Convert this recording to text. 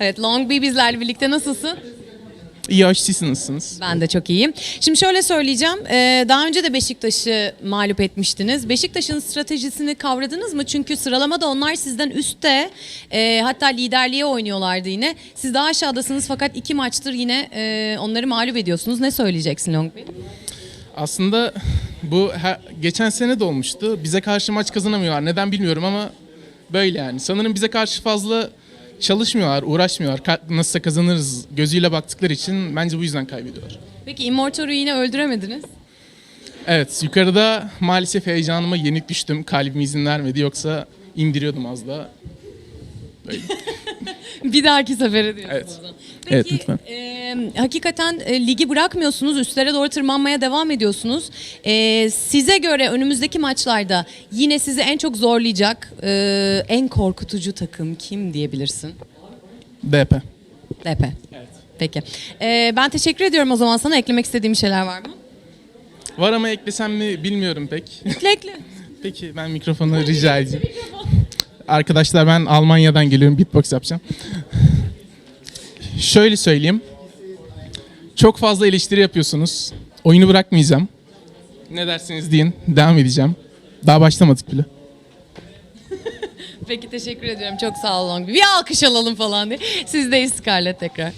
Evet Long B bizlerle birlikte nasılsın? İyi hoş siz nasılsınız? Ben de çok iyiyim. Şimdi şöyle söyleyeceğim. Ee, daha önce de Beşiktaş'ı mağlup etmiştiniz. Beşiktaş'ın stratejisini kavradınız mı? Çünkü sıralamada onlar sizden üstte. Ee, hatta liderliğe oynuyorlardı yine. Siz daha aşağıdasınız fakat iki maçtır yine e, onları mağlup ediyorsunuz. Ne söyleyeceksin Long B? Aslında bu her- geçen sene de olmuştu. Bize karşı maç kazanamıyorlar. Neden bilmiyorum ama böyle yani. Sanırım bize karşı fazla çalışmıyorlar, uğraşmıyorlar. Ka- Nasılsa kazanırız gözüyle baktıkları için bence bu yüzden kaybediyorlar. Peki Immortal'u yine öldüremediniz. Evet yukarıda maalesef heyecanıma yenik düştüm. Kalbim izin vermedi yoksa indiriyordum az daha. Bir dahaki sefere diyorsun Evet. o zaman. Peki, Evet, lütfen. e, hakikaten e, ligi bırakmıyorsunuz, üstlere doğru tırmanmaya devam ediyorsunuz. E, size göre önümüzdeki maçlarda yine sizi en çok zorlayacak, e, en korkutucu takım kim diyebilirsin? DP. DP. Evet. Peki. E, ben teşekkür ediyorum o zaman sana. Eklemek istediğim şeyler var mı? Var ama eklesem mi bilmiyorum pek. Ekle ekle. Peki ben mikrofonu rica edeceğim. Arkadaşlar ben Almanya'dan geliyorum beatbox yapacağım. Şöyle söyleyeyim. Çok fazla eleştiri yapıyorsunuz. Oyunu bırakmayacağım. Ne dersiniz deyin. Devam edeceğim. Daha başlamadık bile. Peki teşekkür ediyorum. Çok sağ olun. Bir alkış alalım falan diye. Sizdeyiz Scarlett tekrar.